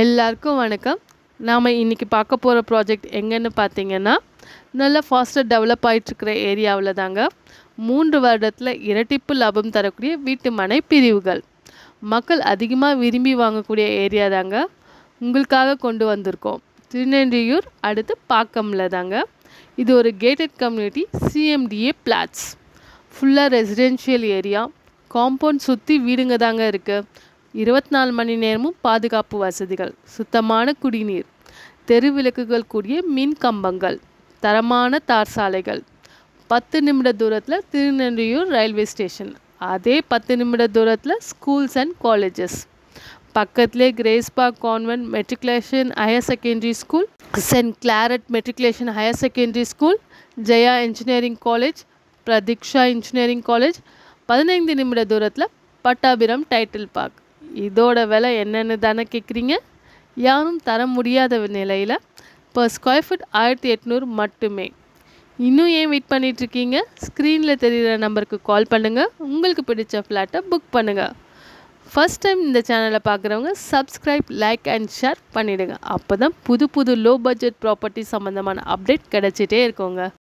எல்லாருக்கும் வணக்கம். நாம் இன்றைக்கி பார்க்க போகிற ப்ராஜெக்ட் எங்கன்னு பார்த்தீங்கன்னா நல்ல ஃபாஸ்ட்டாக டெவலப் ஆகிட்டுருக்கிற ஏரியாவில் தாங்க. மூன்று வருடத்தில் இரட்டிப்பு லாபம் தரக்கூடிய வீட்டு மனை பிரிவுகள். மக்கள் அதிகமாக விரும்பி வாங்கக்கூடிய ஏரியா தாங்க. உங்களுக்காக கொண்டு வந்திருக்கோம். திருநெல்வேலியூர் அடுத்து பாக்கம்ல தாங்க. இது ஒரு கேட்டட் கம்யூனிட்டி சிஎம்டிஏ பிளாட்ஸ் ஃபுல்லாக ரெசிடென்ஷியல் ஏரியா காம்பவுண்ட் சுற்றி வீடுங்க தாங்க இருக்குது இருபத்தி நாலு மணி நேரமும் பாதுகாப்பு வசதிகள் சுத்தமான குடிநீர் தெரு விளக்குகள் கூடிய மின் கம்பங்கள் தரமான தார் சாலைகள் பத்து நிமிட தூரத்தில் திருநெல்வேலியூர் ரயில்வே ஸ்டேஷன் அதே பத்து நிமிட தூரத்தில் ஸ்கூல்ஸ் அண்ட் காலேஜஸ். பக்கத்திலே Grace Park convent matriculation higher secondary school Saint Claret matriculation higher secondary school Jaya engineering college Pradeeksha engineering college பதினைந்து நிமிட தூரத்தில் பட்டாபிரம் டைட்டில் பார்க். இதோட விலை என்னென்னு தானே கேட்குறீங்க யாரும் தர முடியாத நிலையில் இப்போ ஸ்கொயர் ஃபீட் ஆயிரத்தி எட்நூறு மட்டுமே. இன்னும் ஏன் வெயிட் பண்ணிகிட்ருக்கீங்க ஸ்க்ரீனில் தெரிகிற நம்பருக்கு கால் பண்ணுங்கள் உங்களுக்கு பிடிச்ச ஃப்ளாட்டை புக் பண்ணுங்கள் ஃபஸ்ட் டைம் இந்த சேனலை பார்க்குறவங்க சப்ஸ்கிரைப் லைக் அண்ட் ஷேர் பண்ணிவிடுங்க அப்போ தான் புது புது லோ பட்ஜெட் ப்ராப்பர்ட்டி சம்மந்தமான அப்டேட் கிடச்சிட்டே இருக்கோங்க.